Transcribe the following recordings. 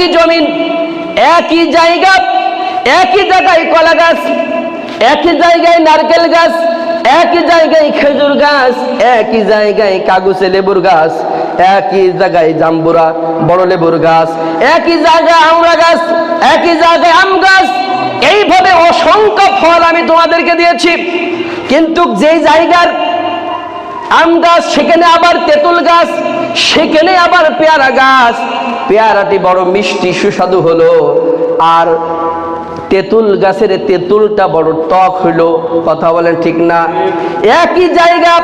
একই জমিন, একই জায়গা, একই জায়গায় কলা গাছ, একই জায়গায় নারকেল গাছ, একই জায়গায় খেজুর গাছ, একই জায়গায় কাগজে লেবুর গাছ, একই জায়গায় জাম্বুরা, বড় লেবুর গাছ, একই জায়গায় আমড়া গাছ, একই জায়গায় আম গাছ। এইভাবে অসংখ্য ফল আমি তোমাদেরকে দিয়েছি। কিন্তু যেই জায়গার আম গাছ, সেখানে আবার তেঁতুল গাছ সেখানে আবার পেয়ারা গাছ। পেয়ারাটি বড় মিষ্টি, সুস্বাদু হলো। আর তেঁতুল গাছের তেঁতুলটা বড় টক হইল কথা বলেন ঠিক না? একই জায়গা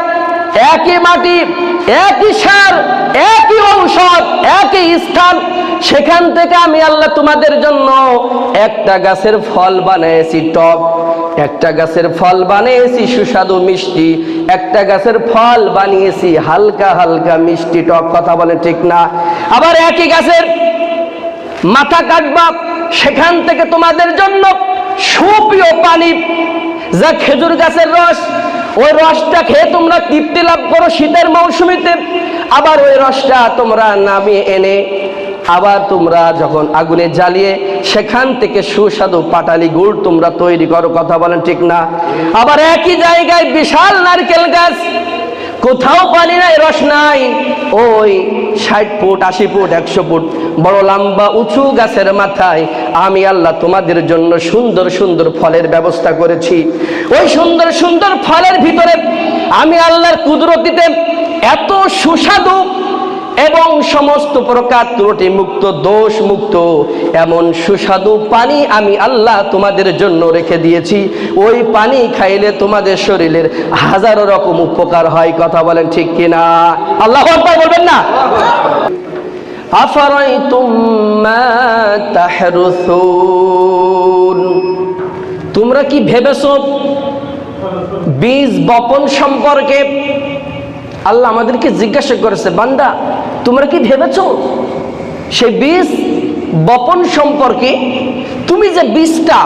একই মাটি, একই সার, একই ঔষধ, একই স্থান। সেখান থেকে আমি আল্লাহ তোমাদের জন্য একটা গাছের ফল বানিয়েছি, টক। একটা গাছের ফল বানিয়েছি, সুস্বাদু মিষ্টি। একটা গাছের ফল বানিয়েছি, হালকা হালকা মিষ্টি, টক। কথা বলে ঠিক না? আবার একই গাছের মাথা কাটবা, সেখান থেকে তোমাদের জন্য সুপ্রিয় পানি, যা খেজুর গাছের রস ওই রসটা খেয়ে তোমরা তৃপ্তি লাভ করো শীতের মৌসুমিতে। আবার ওই রসটা তোমরা নামিয়ে এনে আবার তোমরা যখন আগুনে জ্বালিয়ে সেখান থেকে সুস্বাদু পাটালি গুড় তোমরা তৈরি করো, কথা বলেন ঠিক না? আবার একই জায়গায় বিশাল নারকেল গাছ, কোথাও পানি নাই, রস নাই। ওই ষাট ফুট, আশি ফুট, একশো ফুট বড় লম্বা উঁচু গাছের মাথায় আমি আল্লাহ তোমাদের জন্য সুন্দর সুন্দর ফলের ব্যবস্থা করেছি। ওই সুন্দর সুন্দর ফলের ভিতরে আমি আল্লাহর কুদরতিতে এত সুস্বাদু এবং সমস্ত প্রকার ত্রুটি মুক্ত, দোষ মুক্ত, এমন সুস্বাদু পানি আমি আল্লাহ তোমাদের জন্য রেখে দিয়েছি। ওই পানি খাইলে তোমাদের শরীরের হাজারো রকম উপকার হয়, কথা বলেন ঠিক কিনা? আল্লাহ বলবেন না? তোমরা কি ভেবেছো বীজ বপন সম্পর্কে? আল্লাহ আমাদেরকে জিজ্ঞাসা করেছে, বান্দা, তোমরা কি ভেবেছো সেই বীজ বপন সম্পর্কে? তুমি যে বীজটা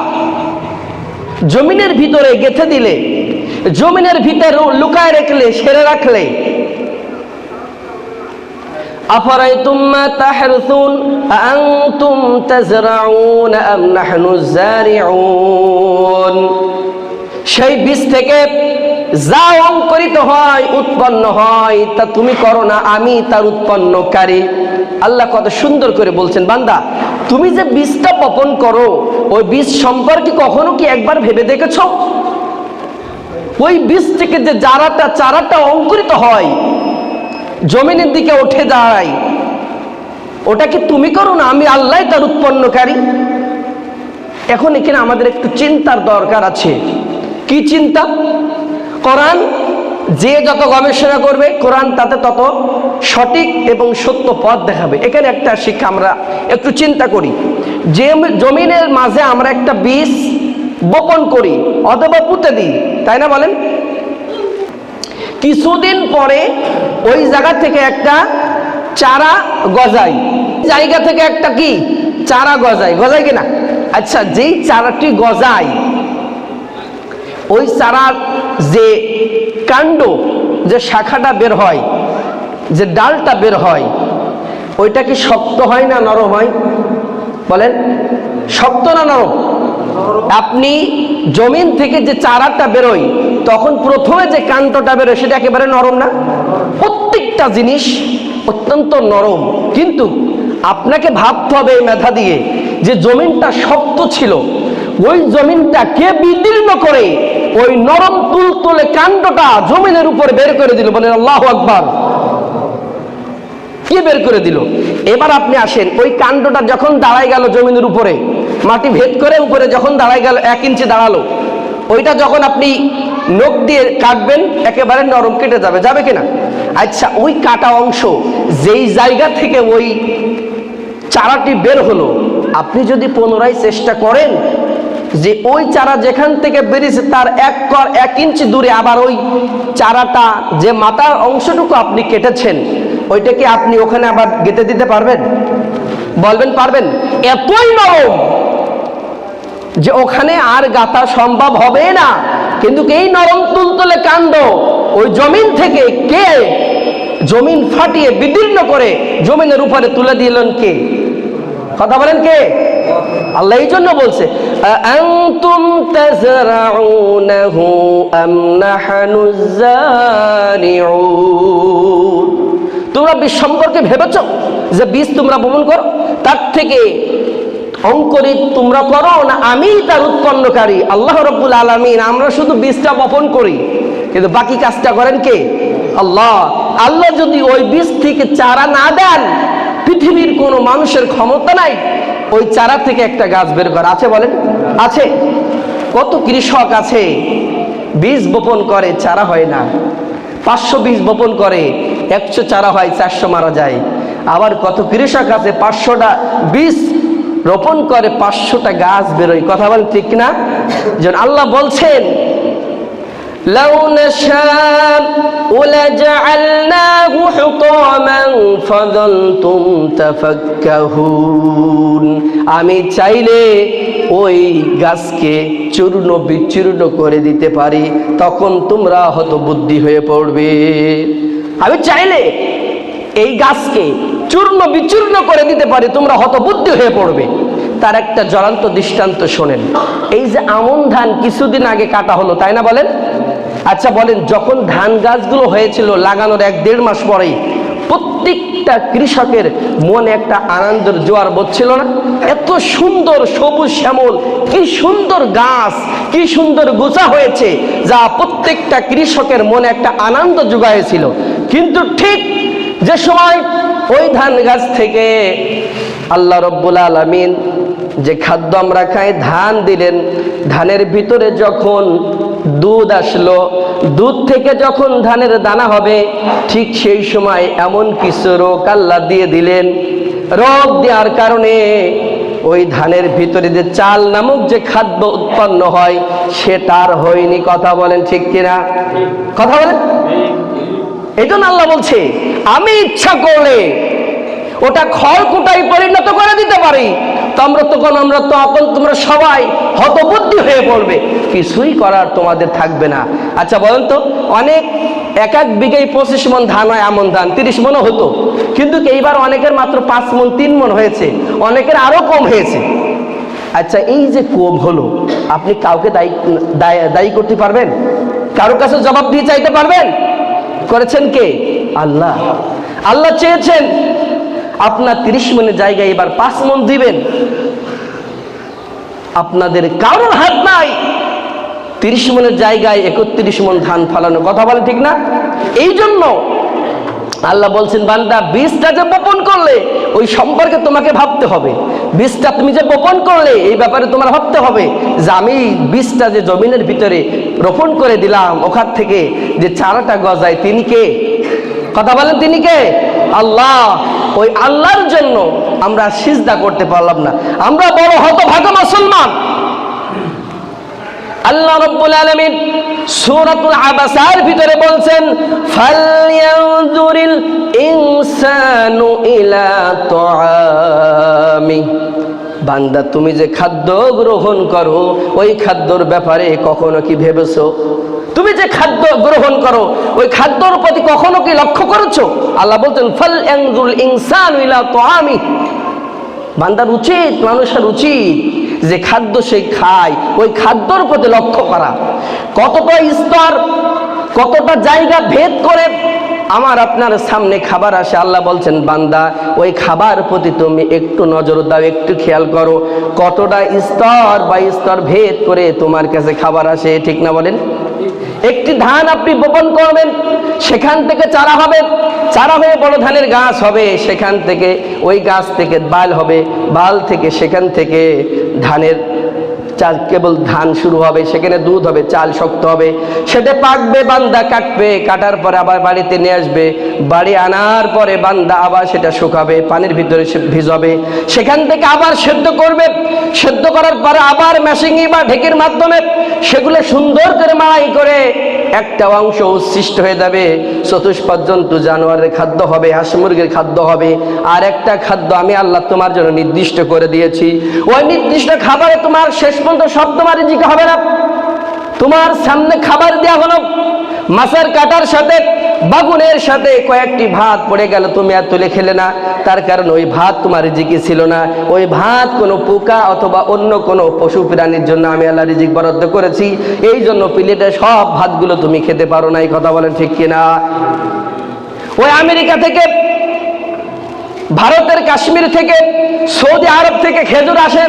জমিনের ভিতরে গেথে দিলে, জমিনের ভিতরে লুকায় রাখলে, সেরে রাখলে أفرأيتم ما تحرثون أأنتم تزرعون أم نحن الزارعون সেই বীজ থেকে যা অঙ্কুরিত হয় উৎপন্ন হয় তা তুমি করো না আমি তার উৎপন্নকারী আল্লাহ কত সুন্দর করে বলছেন বান্দা তুমি যে বীজটা বপন করো ওই বীজ সম্পর্কে কখনো কি একবার ভেবে দেখেছো ওই বীজ থেকে যে চারাটা চারাটা অঙ্কুরিত হয় জমিনের দিকে উঠে দাঁড়ায় ওটা কি তুমি করো না? আমি আল্লাহ তার উৎপন্নকারী। এখন এখানে আমাদের একটু চিন্তার দরকার আছে। কি চিন্তা? কোরআন যে যত গবেষণা করবে, কোরআন তাতে তত সঠিক এবং সত্য পথ দেখাবে। এখানে একটা শিক্ষা আমরা একটু চিন্তা করি। যে জমিনের মাঝে আমরা একটা বীজ বপন করি অথবা পুঁতে দিই, তাই না বলেন? কিছুদিন পরে ওই জায়গা থেকে একটা চারা গজাই। জায়গা থেকে একটা কি? চারা গজায় গজায় কিনা? আচ্ছা যেই চারাটি গজায় ওই চারার যে কাণ্ড যে শাখাটা বের হয় যে ডালটা বের হয় ওইটা কি শক্ত হয় না নরম হয়? বলেন শক্ত না নরম। আপনি জমিন থেকে যে চারাটা বেরোয় তখন প্রথমে যে কাণ্ডটা বেরোয়, সেটা একেবারে নরম না? প্রত্যেকটা জিনিস অত্যন্ত নরম। কিন্তু আপনাকে ভাবতে হবে এই মেধা দিয়ে যে জমিনটা শক্ত ছিল। ওই জমিনটা কে বিদীর্ণ করে ওই নরম তুলতুলে কাণ্ডটা জমিনের উপরে বের করে দিল? বলেন, আল্লাহ আকবার। কে বের করে দিল? এবার আপনি আসেন, ওই কাণ্ডটা যখন দাঁড়ায় গেল জমিনের উপরে, মাটি ভেদ করে উপরে যখন দাঁড়ায় গেল, এক ইঞ্চি দাঁড়াল, ওইটা যখন আপনি নখ দিয়ে কাটবেন, একেবারে নরম কেটে যাবে। যাবে কিনা? আচ্ছা ওই কাটা অংশ, যেই জায়গা থেকে ওই চারাটি বের হলো, আপনি যদি পুনরায় চেষ্টা করেন যে ওই চারা যেখান থেকে বেরিয়েছে, তার এক কর এক ইঞ্চি দূরে আবার ওই চারাটা, যে মাথার অংশটুকু আপনি কেটেছেন ওইটাকে আপনি ওখানে আবার গেঁথে দিতে পারবেন? বলবেন, পারবেন? এতই নরম যে ওখানে আর গাথা সম্ভব হবে না। কিন্তু এই নরম তুলতলে কাণ্ড? ওই জমিন থেকে কে জমিন ফাটিয়ে বিদীর্ণ করে জমিনের উপরে তুলে দিলেন কে? কথা বলেন কে? আল্লাহ এই জন্য বলছে তোমরা বীজ সম্পর্কে ভেবেছ যে বীজ তোমরা বপন করো? তার থেকে অঙ্করিত তোমরা করো না আমি তার উৎপন্নকারী। আল্লাহ রব্বুল আলমিন, আমরা শুধু বীজটা বপন করি। কিন্তু বাকি কাজটা করেন কে? আল্লাহ। আল্লাহ যদি ওই বীজ থেকে চারা না দেন, পৃথিবীর কোনো মানুষের ক্ষমতা নাই। ওই চারা থেকে একটা গাছ বের করা। আছে বলেন? আছে। কত কৃষক আছে, বীজ বপন করে, চারা হয় না। পাঁচশো বীজ বপন করে, একশো চারা হয়, চারশো মারা যায়। আবার কত কৃষক আছে, পাঁচশোটা বীজ রোপণ করে পাঁচশোটা গাছ বেরোয় কথা বলেন ঠিক না যেন আল্লাহ বলছেন لو نشاء ولجعلناه حطاما فظلتم تفكهون আমি চাইলে ওই গাছকে চূর্ণ বিচূর্ণ করে দিতে পারি তখন তোমরা হয়তো বুদ্ধি হয়ে পড়বে আমি চাইলে এই গাছকে চূর্ণ বিচূর্ণ করে দিতে পারি, তোমরা হতবুদ্ধি হয়ে পড়বে। তার একটা জ্বলন্ত দৃষ্টান্ত শোনেন। এই যে আমন ধান কিছুদিন আগে কাটা হলো, তাই না বলেন? আচ্ছা বলেন, যখন ধান গাছগুলো হয়েছিল লাগানোর এক দেড় মাস পরেই, প্রত্যেকটা কৃষকের মনে একটা আনন্দের জোয়ার বচ্ছিল না? এত সুন্দর সবুজ শ্যামল, কি সুন্দর গাছ, কি সুন্দর গোছা হয়েছে, যা প্রত্যেকটা কৃষকের মনে একটা আনন্দ যোগাইছিল কিন্তু ঠিক যে সময় ওই ধান গাছ থেকে আল্লাহ রব্বুল আলমিন যে খাদ্য আমরা খাই ধান দিলেন। ধানের ভিতরে যখন দুধ আসলো দুধ থেকে যখন ধানের দানা হবে ঠিক সেই সময় এমন কিছু রোগ আল্লাহ দিয়ে দিলেন। রোগ দেওয়ার কারণে ওই ধানের ভিতরে যে চাল নামক যে খাদ্য উৎপন্ন হয় সেটার হয়নি। কথা বলেন ঠিক কিনা? কথা বলেন? এই জন্য আল্লাহ বলছে আমি ইচ্ছা করলে ওটা খড়কুটাই পরিণত করে দিতে পারি। তো আমরা তখন আমরা তখন তোমরা সবাই হতবুদ্ধি হয়ে পড়বে। কিছুই করার তোমাদের থাকবে না। আচ্ছা বলেন তো, অনেক এক এক বিঘায় পঁচিশ মন ধান হয়, এমন ধান, তিরিশ মনও হতো। কিন্তু এইবার অনেকের মাত্র পাঁচ মন, তিন মন হয়েছে। অনেকের আরও কম হয়েছে। আচ্ছা এই যে কম হলো, আপনি কাউকে দায়- দায়ী করতে পারবেন? কারোর কাছে জবাব দিয়ে চাইতে পারবেন? করেছেন কে? আল্লাহ। আল্লাহ চেয়েছেন, আপনার তিরিশ মনের জায়গায় এবার পাঁচ মন দিবেন। আপনাদের কারোর হাত নাই। তিরিশ মনের জায়গায় একত্রিশ মন ধান ফালানো কথা বলে, ঠিক না? এই জন্য আল্লাহ বলছেন, বান্দা, বীজটা যে বপন করলে ওই সম্পর্কে তোমাকে ভাবতে হবে। বীজটা তুমি যে বপন করলে, এই ব্যাপারে তোমার ভাবতে হবে যে আমি বীজটা যে জমিনের ভিতরে রোপণ করে দিলাম, ওখান থেকে যে চারাটা গজায়, তিনি কে? কথা বলেন তিনি কে? আল্লাহ। ওই আল্লাহর জন্য আমরা সিজদা করতে পারলাম না। আমরা বড় হতভাগ্য মুসলমান। আল্লাহ রব্বুল আলামিন সূরাতুল আবাসার ভিতরে বলছেন ফালয়ানজুরিল ইনসানু ইলা তুআমি। বান্দা, তুমি যে খাদ্য গ্রহণ করো, ওই খাদ্যর ব্যাপারে কখনো কি ভেবেছো? তুমি যে খাদ্য গ্রহণ করো, ওই খাদ্যর প্রতি কখনো কি লক্ষ্য করেছ? আল্লাহ বলছেন, ফাল ইনসানু তুআমি। বান্দার উচিত, মানুষের উচিত যে খাদ্য সে খায়, ওই খাদ্যর প্রতি লক্ষ্য করা। কতটা স্তর, কতটা জায়গা ভেদ করে আমার আপনার সামনে খাবার আসে। আল্লাহ বলছেন, বান্দা, ওই খাবার প্রতি তুমি একটু নজর দাও, একটু খেয়াল করো। কতটা স্তর বা স্তর ভেদ করে তোমার কাছে খাবার আসে, ঠিক না বলেন? একটি ধান আপনি বপন করবেন, সেখান থেকে চারা হবে, চারা হয়ে বড় ধানের গাছ হবে, সেখান থেকে ওই গাছ থেকে বাল হবে, বাল থেকে সেখান থেকে ধানের চাল কেবল ধান শুরু হবে, সেখানে দুধ হবে, চাল শক্ত হবে। সেটা পাকবে, বান্দা কাটবে, কাটার পরে আবার বাড়িতে নিয়ে আসবে। বাড়ি আনার পরে বান্দা আবার সেটা শুকাবে, পানির ভিতরে ভিজাবে। সেখান থেকে আবার সেদ্ধ করবে। সেদ্ধ করার পরে আবার মেশিংয়ে বা ঢেকির মাধ্যমে সেগুলো সুন্দর করে মাড়াই করে একটা অংশ উচ্ছিষ্ট হয়ে যাবে, চতুষ্পদ জানোয়ারের খাদ্য হবে, হাঁস মুরগির খাদ্য হবে, আর একটা খাদ্য আমি আল্লাহ তোমার জন্য নির্দিষ্ট করে দিয়েছি। ওই নির্দিষ্ট খাবারে তোমার শেষ পর্যন্ত সব তোমার রিজিক হবে না। তোমার সামনে খাবার দেওয়া হলো। মাছের কাটার সাথে, বাগুনের সাথে কয়েকটি ভাত পড়ে গেল, তুমি আর তুলে খেলে না। তার কারণ ওই ভাত তোমার রিজিকে ছিল না। ওই ভাত কোনো পোকা অথবা অন্য কোনো পশু প্রাণীর জন্য আমি আল্লাহ রিজিক বরাদ্দ করেছি। এই জন্য প্লেটে সব ভাতগুলো তুমি খেতে পারো না, এই কথা বলেন ঠিক কিনা? ওই আমেরিকা থেকে, ভারতের কাশ্মীর থেকে, সৌদি আরব থেকে খেজুর আসে।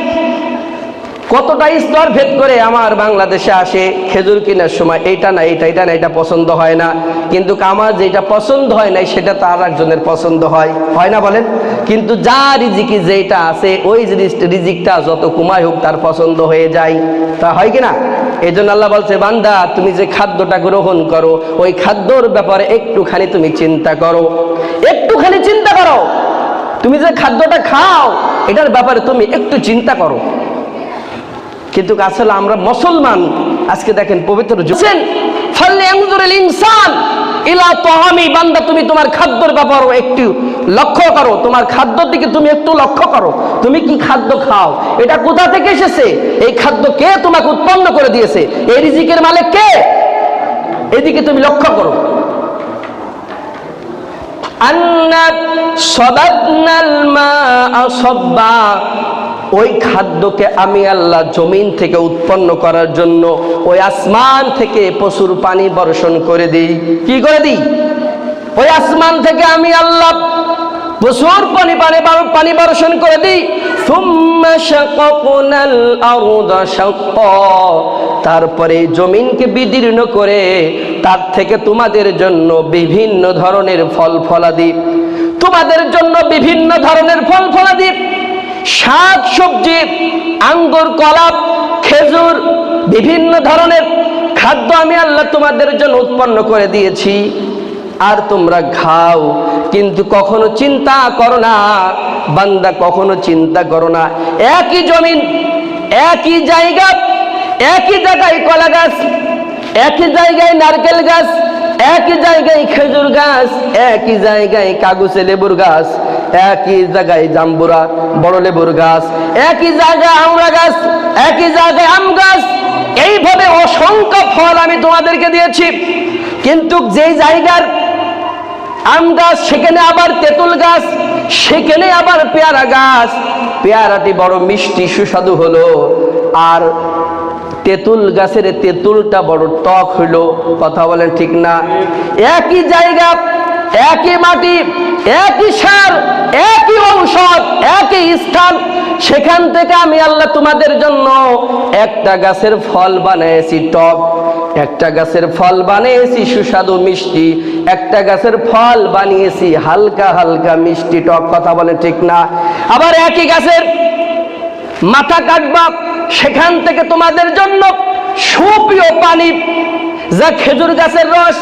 কতটা স্তর ভেদ করে আমার বাংলাদেশে আসে খেজুর কেনার সময়, এইটা না, এইটা এটা না এটা পছন্দ হয় না। কিন্তু আমার যেটা পছন্দ হয় না সেটা তার একজনের পছন্দ হয়। হয় না বলেন? কিন্তু যা রিজিকি যেটা আছে, ওই রিজিকটা যত কুমায় হোক তার পছন্দ হয়ে যায়। তা হয় কি না? এই জন্য আল্লাহ বলছে, বান্দা, তুমি যে খাদ্যটা গ্রহণ করো, ওই খাদ্যর ব্যাপারে একটুখানি তুমি চিন্তা করো। একটুখানি চিন্তা করো। তুমি যে খাদ্যটা খাও, এটার ব্যাপারে তুমি একটু চিন্তা করো। কিন্তু আসলে আমরা মুসলমান। আজকে দেখেন পবিত্র জুসেন ফলে আঙ্গুরেল ইনসান ইলা তোহামি বান্দা, তুমি তোমার খাদ্যর ব্যাপার একটু লক্ষ্য করো। তোমার খাদ্যর দিকে তুমি একটু লক্ষ্য করো। তুমি কি খাদ্য খাও? এটা কোথা থেকে এসেছে? এই খাদ্য কে তোমাকে উৎপন্ন করে দিয়েছে? এই রিজিকের মালিক কে? এদিকে তুমি লক্ষ্য করো। আন্না সদাতনাল মা সব্বা। ওই খাদ্যকে আমি আল্লাহ জমিন থেকে উৎপন্ন করার জন্য ওই আসমান থেকে প্রচুর পানি বর্ষণ করে দিই। কি করে দিই? ওই আসমান থেকে আমি আল্লাহ প্রচুর পানি পানি পানি বর্ষণ করে দিই। তারপরে জমিনকে বিদীর্ণ করে তার থেকে তোমাদের জন্য বিভিন্ন ধরনের ফল ফলাদি। তোমাদের জন্য বিভিন্ন ধরনের ফল ফলাদি। শাক, সবজি, আঙ্গুর কলা খেজুর, বিভিন্ন ধরনের খাদ্য আমি আল্লাহ তোমাদের জন্য উৎপন্ন করে দিয়েছি। আর তোমরা খাও, কিন্তু কখনো চিন্তা করো না। বান্দা কখনো চিন্তা করো না। একই জমিন, একই জায়গা, একই জায়গায় কলা গাছ, একই জায়গায় নারকেল গাছ একই জায়গায় খেজুর গাছ, একই জায়গায় কাগজে লেবুর গাছ, একই জায়গায় জাম্বুরা, বড় লেবুর গাছ, একই জায়গায় আমড়া গাছ, একই জায়গায় আম গাছ। এইভাবে অসংখ্য ফল আমি তোমাদেরকে দিয়েছি। কিন্তু যেই জায়গার আম গাছ, সেখানে আবার তেঁতুল গাছ, সেখানে আবার পেয়ারা গাছ। পেয়ারাটি বড় মিষ্টি সুস্বাদু হলো। আর তেঁতুল গাছের তেঁতুলটা বড় টক হইল। কথা বলেন ঠিক না? একই জায়গা, একই মাটি, একই সার, একই ঔষধ, একই স্থান। সেখান থেকে আমি আল্লাহ তোমাদের জন্য একটা গাছের ফল বানিয়েছি, টক। একটা গাছের ফল বানিয়েছি, সুস্বাদু মিষ্টি। একটা গাছের ফল বানিয়েছি, হালকা হালকা মিষ্টি, টক। কথা বলে ঠিক না? আবার একই গাছের মাথা কাটবা সেখান থেকে তোমাদের জন্য সুপ্রিয় পানি, যা খেজুর গাছের রস।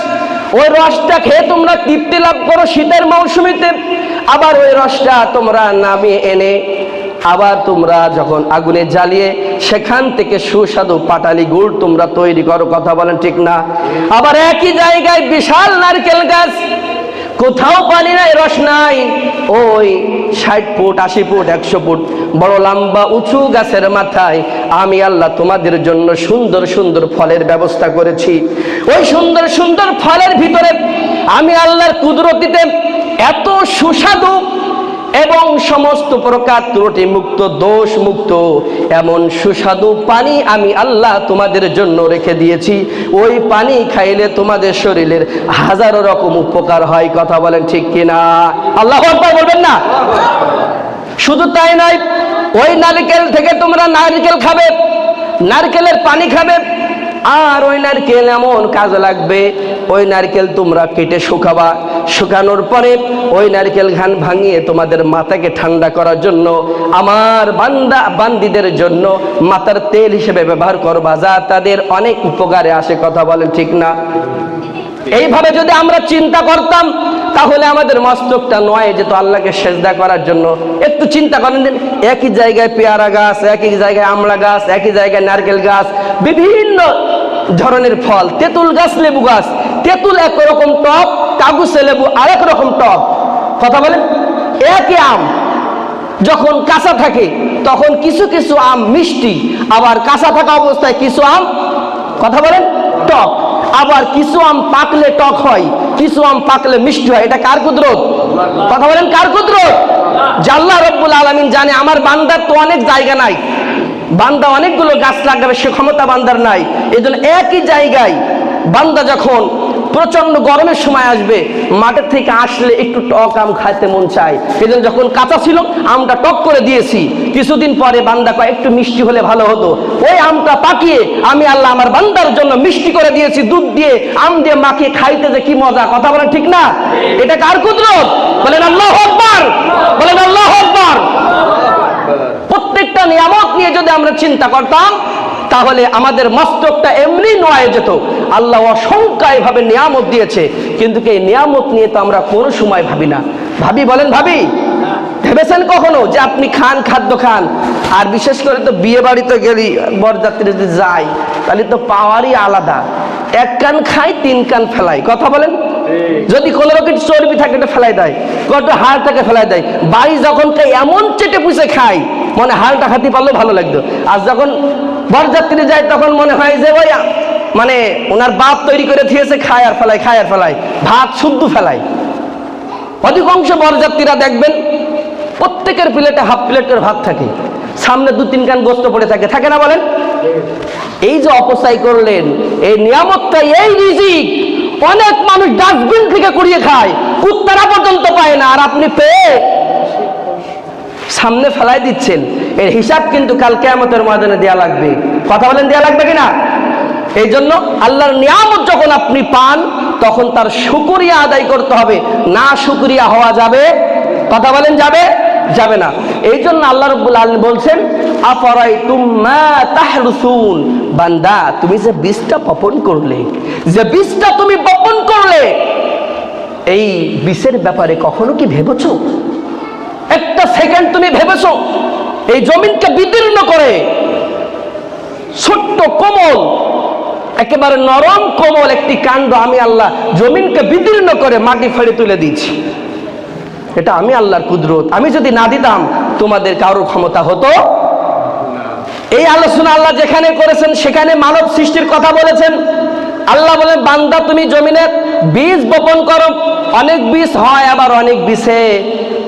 ওই রসটা খেয়ে তোমরা তৃপ্তি লাভ করো শীতের মৌসুমিতে। আবার ওই রসটা তোমরা নামিয়ে এনে, আবার তোমরা যখন আগুনে জ্বালিয়ে সেখান থেকে সুস্বাদু পাটালি গুড় তোমরা তৈরি করো। কথা বলেন ঠিক না? আবার একই জায়গায় বিশাল নারকেল গাছ। কোথাও পানি নাই, রস নাই। ওই ষাট ফুট, আশি ফুট, একশো ফুট বড় লম্বা উঁচু গাছের মাথায় আমি আল্লাহ তোমাদের জন্য সুন্দর সুন্দর ফলের ব্যবস্থা করেছি। ওই সুন্দর সুন্দর ফলের ভিতরে আমি আল্লাহর কুদরতিতে এত সুস্বাদু এবং সমস্ত প্রকার ত্রুটি মুক্ত, দোষ মুক্ত, এমন সুস্বাদু পানি আমি আল্লাহ তোমাদের জন্য রেখে দিয়েছি। ওই পানি খাইলে তোমাদের শরীরের হাজারো রকম উপকার হয়, কথা বলেন ঠিক কিনা? আল্লাহ বলবেন না? শুধু তাই নয়, ওই নারকেল থেকে তোমরা নারকেল খাবে, নারকেলের পানি খাবে, আর ওই নারকেল এমন কাজে লাগবে, ওই নারকেল তোমরা কেটে শুকাবা। শুকানোর পরে ওই নারকেল ঘান ভাঙিয়ে তোমাদের মাথাকে ঠান্ডা করার জন্য, আমার বান্দা বান্দিদের জন্য মাথার তেল হিসেবে ব্যবহার করবা, যা তাদের অনেক উপকারে আসে, কথা বলেন ঠিক না? এইভাবে যদি আমরা চিন্তা করতাম, তাহলে আমাদের মস্তকটা নয় যেত আল্লাহকে সেজদা করার জন্য। একটু চিন্তা করেন দিন একই জায়গায় পেয়ারা গাছ, একই জায়গায় আমলা গাছ, একই জায়গায় নারকেল গাছ, বিভিন্ন ধরনের ফল, তেঁতুল গাছ, লেবু গাছ, তেঁতুল একরকম টক কাগুসে লেবু আরেক রকম টক। কথা বলেন? একই আম। যখন কাঁচা থাকে, তখন কিছু কিছু আম মিষ্টি। আবার কাঁচা থাকা অবস্থায় কিছু আম, কথা বলেন? টক। আবার কিছু আম পাকলে টক হয়, কিছু আম পাকলে মিষ্টি হয়। এটা কার কুদরত? কথা বলেন, কার কুদরত? জাল্লাহ রব্বুল আলমিন জানে, আমার বান্দার তো অনেক জায়গা নাই। বান্দা অনেকগুলো গাছ লাগাবে, সে ক্ষমতা বান্দার নাই। এই একই জায়গায় বান্দা যখন প্রচণ্ড গরমের সময় আসবে, মাঠের থেকে আসলে একটু টক আম খাইতে মন চায়। জন্য যখন কাঁচা ছিল, আমটা টক করে দিয়েছি। কিছুদিন পরে বান্দা কয়, একটু মিষ্টি হলে ভালো হতো। ওই আমটা পাকিয়ে আমি আল্লাহ আমার বান্দার জন্য মিষ্টি করে দিয়েছি, দুধ দিয়ে, আম দিয়ে মাখিয়ে খাইতে যে কি মজা, কথা বলেন ঠিক না? এটা কার কুদরত? বলেন আল্লাহ আকবার! বলেন আল্লাহ আকবার! প্রত্যেকটা নিয়ামত নিয়ে যদি আমরা চিন্তা করতাম, তাহলে আমাদের মস্তকটা এমনি নয় যেত। আল্লাহ অসংখ্যায় ভাবে নিয়ামত দিয়েছে, কিন্তু এই নিয়ামত নিয়ে তো আমরা কোনো সময় ভাবি না। ভাবি বলেন ভাবি? ভেবেছেন কখনো যে আপনি খান, খাদ্য খান? আর বিশেষ করে তো বিয়ে বাড়িতে গেলি বরযাত্রী যদি যায় তাহলে তো পাওয়ারই আলাদা। এক কান খাই তিন কান ফেলাই কথা বলেন? যদি কোনো রকম চর্বি থাকে, এটা ফেলাই দেয়। কত হাড়টাকে ফেলাই দেয়। বাড়ি যখন খাই এমন চেটে পুষে খাই, মনে হাড়টা খাতে পারলেও ভালো লাগতো। আর যখন বরযাত্রী যায়, তখন মনে হয় যে ওই মানে ওনার বাপ তৈরি করে দিয়েছে খায় আর ফেলায় খায় আর ফেলায় ভাত শুদ্ধ ফেলায় অধিকাংশ বরযাত্রীরা দেখবেন প্রত্যেকের প্লেটে হাফ প্লেটের ভাত থাকে। সামনে দু তিন কান গোস্ত পড়ে থাকে। থাকে না বলেন? এই যে অপচয় করলেন, এই নিয়ামতটা, এই রিজিক অনেক মানুষ ডাস্টবিন থেকে কুড়িয়ে খায়। কুত্তারা পর্যন্ত পায় না, আর আপনি পেয়ে সামনে ফেলাই দিচ্ছেন। এর হিসাব কিন্তু কাল কেয়ামতের ময়দানে দেয়া লাগবে। কথা বলেন, দেয়া লাগবে কিনা? এই জন্য আল্লাহর নিয়ামত যখন আপনি পান, তখন তার শুকুরিয়া আদায় করতে হবে। না শুকুরিয়া হওয়া যাবে, কথা বলেন যাবে? যাবে না। এই জন্য আল্লাহ রব্বুল আলম বলছেন আফরাই তাহরুসুন? বান্দা, তুমি যে বীজটা বপন করলে, যে বীজটা তুমি বপন করলে, এই বিষের ব্যাপারে কখনো কি ভেবেছো? একটা সেকেন্ড তুমি ভেবেছো, এই জমিনকে বিদীর্ণ করে, ছোট্ট কোমল একেবারে নরম কোমল একটি কাণ্ড আমি আল্লাহ জমিনকে বিদীর্ণ করে মাটি ফেড়ে তুলে দিয়েছি। এটা আমি আল্লাহর কুদরত। আমি যদি না দিতাম, তোমাদের কারোর ক্ষমতা হতো? এই আলোচনা আল্লাহ যেখানে করেছেন, সেখানে মানব সৃষ্টির কথা বলেছেন। আল্লাহ বলেন, বান্দা, তুমি জমিনে বীজ বপন করো। অনেক বীজ হয়, আবার অনেক বিষে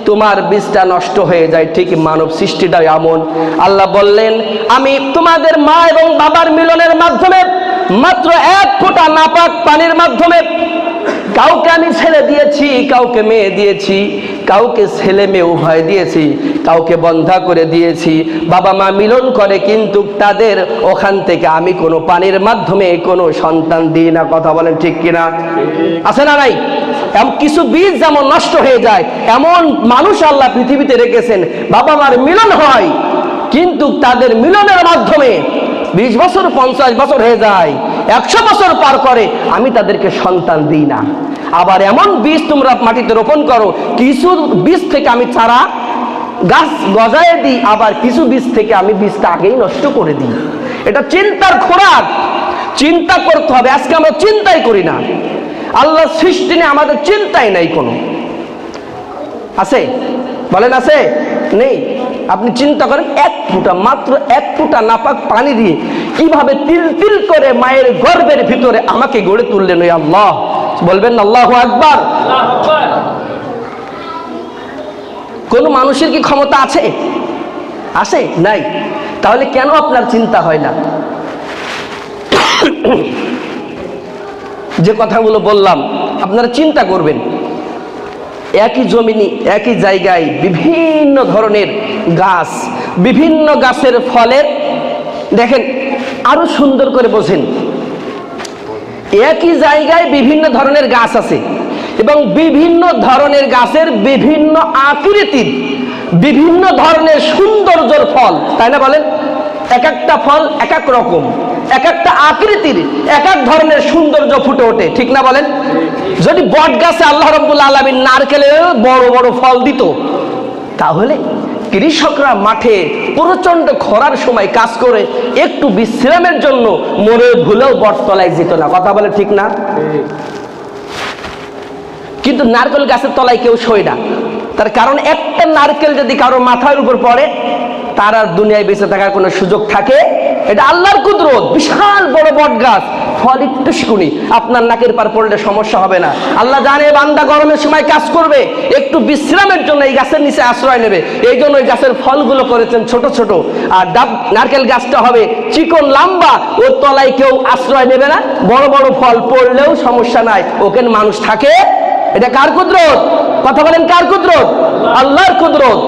তোমার বীজটা নষ্ট হয়ে যায়। ঠিক মানব সৃষ্টিটা এমন। আল্লাহ বললেন, আমি তোমাদের মা এবং বাবার মিলনের মাধ্যমে মাত্র এক ফোঁটা নাপাক পানির মাধ্যমে কাউকে আমি ছেলে দিয়েছি, কাউকে মেয়ে দিয়েছি, কাউকে ছেলে মেয়ে উভয় দিয়েছি, কাউকে বন্ধা করে দিয়েছি। বাবা মা মিলন করে কিন্তু তাদের ওখান থেকে আমি কোনো পানির মাধ্যমে কোনো সন্তান দিই না, কথা বলেন ঠিক কিনা? আছে না নাই? এমন কিছু বীজ যেমন নষ্ট হয়ে যায়, এমন মানুষ আল্লাহ পৃথিবীতে রেখেছেন, বাবা মার মিলন হয়, কিন্তু তাদের মিলনের মাধ্যমে বিশ বছর, পঞ্চাশ বছর হয়ে যায়, একশো বছর পার করে, আমি তাদেরকে সন্তান দিই না। আবার এমন বীজ তোমরা মাটিতে রোপণ করো, কিছু বীজ থেকে আমি চারা গাছ গজায় দিই, আবার কিছু বীজ থেকে আমি বীজটা আগেই নষ্ট করে দিই। এটা চিন্তার খোরাক। চিন্তা করতে হবে, আজকে আমরা চিন্তাই করি না। আল্লাহ সৃষ্টি নিয়ে আমাদের চিন্তাই নাই কোনো। আছে? বলেন আছে? নেই? আপনি চিন্তা করেন, এক ফুটা, মাত্র এক ফুটা নাপাক পানি দিয়ে কীভাবে তিল তিল করে মায়ের গর্ভের ভিতরে আমাকে গড়ে তুললেন ওই আল্লাহ? বলবেন আল্লাহ আকবার। কোন মানুষের কি ক্ষমতা আছে? আছে? নাই। তাহলে কেন আপনার চিন্তা হয় না? যে কথাগুলো বললাম, আপনারা চিন্তা করবেন। একই জমিনি, একই জায়গায় বিভিন্ন ধরনের গাছ, বিভিন্ন গাছের ফলের, দেখেন, আরও সুন্দর করে বোঝেন। একই জায়গায় বিভিন্ন ধরনের গাছ আছে এবং বিভিন্ন ধরনের গাছের বিভিন্ন আকৃতির, বিভিন্ন ধরনের সৌন্দর্যর ফল, তাই না বলেন? এক একটা ফল এক এক রকম। এক একটা আকৃতির, এক এক ধরনের সৌন্দর্য ফুটে ওঠে, ঠিক না বলেন? যদি বট গাছে আল্লাহ রব্বুল আলমীর নারকেলের বড় বড় ফল দিত, তাহলে কৃষকরা মাঠে প্রচণ্ড খরার সময় কাজ করে একটু বিশ্রামের জন্য মরে ভুলেও বটতলায় যেত না, কথা বলে ঠিক না? কিন্তু নারকেল গাছের তলায় কেউ শোয় না, তার কারণ একটা নারকেল যদি কারও মাথার উপর পড়ে তার আর দুনিয়ায় বেঁচে থাকার কোনো সুযোগ থাকে? এটা আল্লাহর কুদরত, বিশাল বড় বট গাছ ফল একটু শিখুনি আপনার নাকের পার পড়লে সমস্যা হবে না। আল্লাহ জানে বান্দা গরমের সময় কাজ করবে, একটু বিশ্রামের জন্য এই গাছের নিচে আশ্রয় নেবে। এই জন্য ওই গাছের ফলগুলো করেছেন ছোট ছোট। আর ডাব, নারকেল গাছটা হবে চিকন, লম্বা, ওর তলায় কেউ আশ্রয় নেবে না। বড় বড় ফল পড়লেও সমস্যা নাই, ওখানে মানুষ থাকে। এটা কার কুদরত? কথা বলেন কার কুদরত? আল্লাহর কুদরত।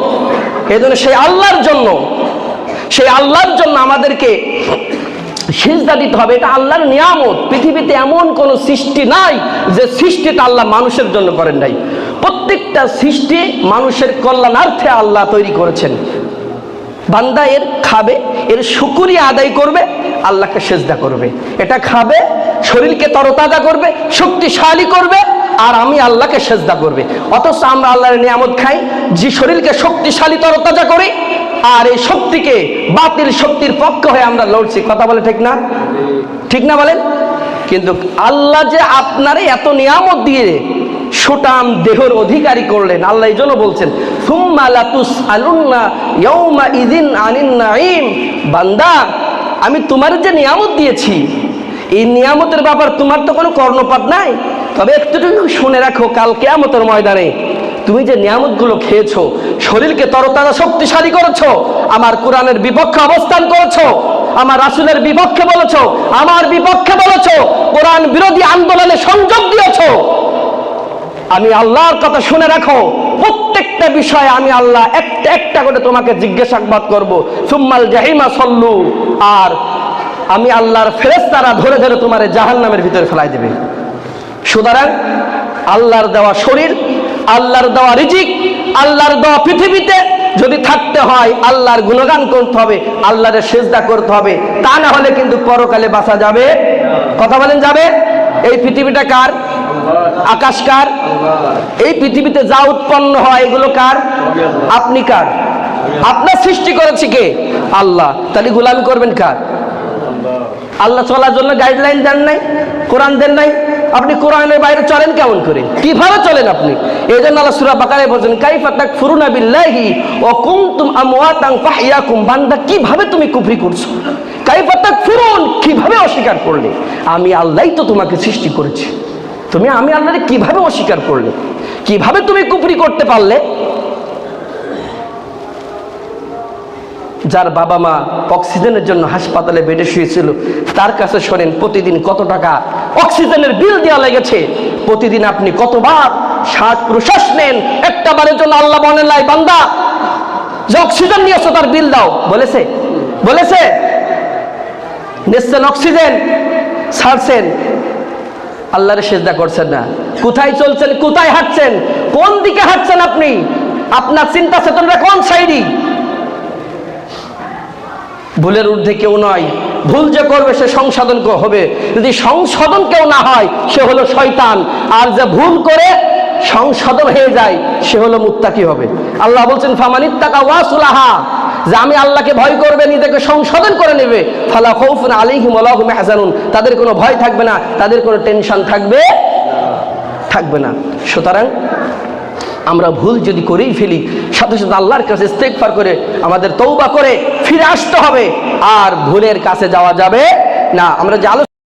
এই জন্য সেই আল্লাহর জন্য, সেই আল্লাহর জন্য আমাদেরকে সিজদা দিতে হবে। এটা আল্লাহর নিয়ামত। পৃথিবীতে এমন কোন সৃষ্টি নাই যে সৃষ্টিটা আল্লাহ মানুষের জন্য করেন নাই। প্রত্যেকটা সৃষ্টি মানুষের কল্যাণার্থে আল্লাহ তৈরি করেছেন। বান্দা এর খাবে, এর শুকুরিয়া আদায় করবে, আল্লাহকে সেজদা করবে। এটা খাবে, শরীরকে তরতাজা করবে, শক্তিশালী করবে আর আমি আল্লাহকে সেজদা করবে। অথচ আমরা আল্লাহর নিয়ামত খাই, যে শরীরকে শক্তিশালী তরতাজা করি, আর এই শক্তিকে বাতিল শক্তির পক্ষ হয়ে আমরা লড়ছি। কথা বলে ঠিক না? ঠিক না বলেন? কিন্তু আল্লাহ যে আপনারে এত নিয়ামত দিয়ে সুটাম দেহর অধিকারী করলেন, আল্লাহ এই জন্য বলছেন বান্দা, আমি তোমার যে নিয়ামত দিয়েছি, এই নিয়ামতের ব্যাপার তোমার তো কোনো কর্ণপাত নাই। তবে একটুটুকু শুনে রাখো, কাল কেয়ামতের ময়দানে তুমি যে নিয়ামতগুলো খেয়েছো, শরীরকে তরতাজা, শক্তিশালী করেছ, আমার কোরআনের বিপক্ষে অবস্থান করেছ, আমার রাসুলের বিপক্ষে বলেছ, আমার বিপক্ষে বলেছ, কোরআন বিরোধী আন্দোলনে সংযোগ দিয়েছ। আমি আল্লাহর কথা শুনে রাখো, প্রত্যেকটা বিষয়ে আমি আল্লাহ একটা একটা করে তোমাকে জিজ্ঞাসাবাদ করব। সুম্মাল জাহিমা সল্লু, আর আমি আল্লাহর ফেরেস্তারা ধরে ধরে তোমার জাহান নামের ভিতরে ফেলাই দেবে। সুতরাং আল্লাহর দেওয়া শরীর, আল্লাহর দেওয়া রিজিক, আল্লাহর দেওয়া পৃথিবীতে যদি থাকতে হয়, আল্লাহর গুণগান করতে হবে, আল্লাহর সেজদা করতে হবে, তা না হলে কিন্তু পরকালে বাঁচা যাবে। কথা বলেন যাবে? এই পৃথিবীটা কার? আকাশ কার? এই পৃথিবীতে যা উৎপন্ন হয়, এগুলো কার? আপনি কার? আপনার সৃষ্টি করেছে কে? আল্লাহ। তাহলে গোলামি করবেন কার? আল্লাহ চলার জন্য গাইডলাইন দেন নাই, কোরআন দেন নাই? আপনি কোরআনের বাইরে চলেন কেমন করে? কীভাবে চলেন আপনি? এই জন্য আল্লাহ সুরা বাকারে বলছেন, কাইফা তাক ফুরুনা বিল্লাহি ও কুমতুম আমওয়াতাং ফাহিয়াকুম বান্দা, কীভাবে তুমি কুফরি করছ? কাইফা তাক ফুরুন কীভাবে অস্বীকার করলে? আমি আল্লাহই তো তোমাকে সৃষ্টি করেছি। তুমি, আমি আল্লাহরে কীভাবে অস্বীকার করলে? কীভাবে তুমি কুফরি করতে পারলে? যার বাবা মা অক্সিজেনের জন্য হাসপাতালে বেডে শুয়েছিল, তার কাছে শোনেন, প্রতিদিন কত টাকা অক্সিজেনের বিল দেওয়া লেগেছে? প্রতিদিন আপনি কতবার শ্বাস প্রশ্বাস নেন? একটা বারের জন্য আল্লাহ বলেন, লাই বান্দা, যে অক্সিজেন নিয়েছো তার বিল দাও। বলেছে? বলেছে? নিচ্ছেন অক্সিজেন, ছাড়ছেন। আল্লাহরে সেজদা করছেন না। কোথায় চলছেন, কোথায় হাঁটছেন, কোন দিকে হাঁটছেন আপনি? আপনার চিন্তা চেতনটা কোন সাইডই ভুলের ঊর্ধ্বে কেউ নয়। ভুল যে করবে, সে সংশোধন হবে। যদি সংশোধন কেউ না হয়, সে হলো শয়তান। আর যে ভুল করে, সংশোধন হয়ে যায়, সে হলো মুত্তাকি হবে। আল্লাহ বলছেন ফামানিত্তাকা ওয়াসুলাহা যে আমি আল্লাহকে ভয় করবে, নিজেকে সংশোধন করে নেবে। ফালা খৌফুন আলাইহিম ওয়া লাহুম ইয়াহজানুন। তাদের কোনো ভয় থাকবে না, তাদের কোনো টেনশন থাকবে থাকবে না। সুতরাং আমরা ভুল যদি করেই ফেলি, সাথে সাথে আল্লাহর কাছে ইস্তেগফার করে, আমাদের তৌবা করে ফিরে আসতে হবে। আর ভুলের কাছে যাওয়া যাবে না। আমরা যে